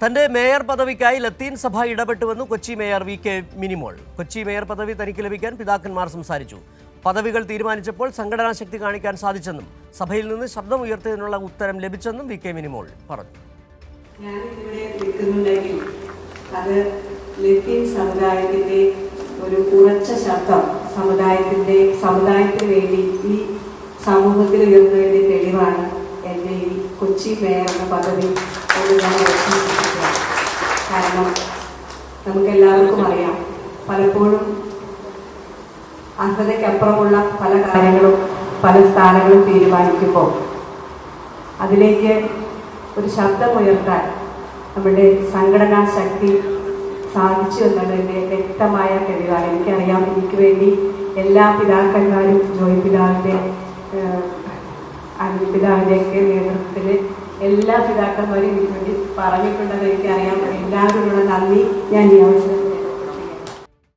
തന്റെ മേയർ പദവിക്കായി ലത്തീൻ സഭ ഇടപെട്ടുവെന്ന് Kochi mayor V K Minimol. Kochi mayor പദവി തനിക്ക് ലഭിക്കാൻ പിതാക്കന്മാർ സംസാരിച്ചു. പദവികൾ തീരുമാനിച്ചപ്പോൾ സംഘടനാ ശക്തി കാണിക്കാൻ സാധിച്ചെന്നും സഭയിൽ നിന്ന് ശബ്ദം ഉയർത്തിയതിനുള്ള ഉത്തരം ലഭിച്ചെന്നും വി കെ മിനിമോൾ പറഞ്ഞു. ഒരു ഉറച്ച ശബ്ദം സമുദായത്തിന്റെ സമുദായത്തിന് വേണ്ടി ഈ സമൂഹത്തിൽ ഉയർന്നതിന്റെ തെളിവാണ് കൊച്ചി മേയർ എന്ന പദവി കാരണം ഞാൻ എല്ലാവർക്കും നമുക്കെല്ലാവർക്കും അറിയാം പലപ്പോഴും അർഹതയ്ക്കപ്പുറമുള്ള പല കാര്യങ്ങളും പല സ്ഥാനങ്ങളും തീരുമാനിക്കുമ്പോൾ അതിലേക്ക് ഒരു ശബ്ദം ഉയർത്താൻ നമ്മുടെ സംഘടനാ ശക്തി സാധിച്ചു എന്നുള്ളതിന്റെ വ്യക്തമായ തെളിവാണ്. എനിക്കറിയാം എനിക്ക് വേണ്ടി എല്ലാ പിതാക്കന്മാരും ജോയി പിതാവിന്റെ അനിൽ പിതാവിന്റെയൊക്കെ നേതൃത്വത്തിൽ എല്ലാ പിതാക്കന്മാരും ഇതിനുവേണ്ടി പറഞ്ഞിട്ടുണ്ടെന്ന് എനിക്കറിയാം. എല്ലാവരോടുള്ള നന്ദി. ഞാൻ ഈ അവസരം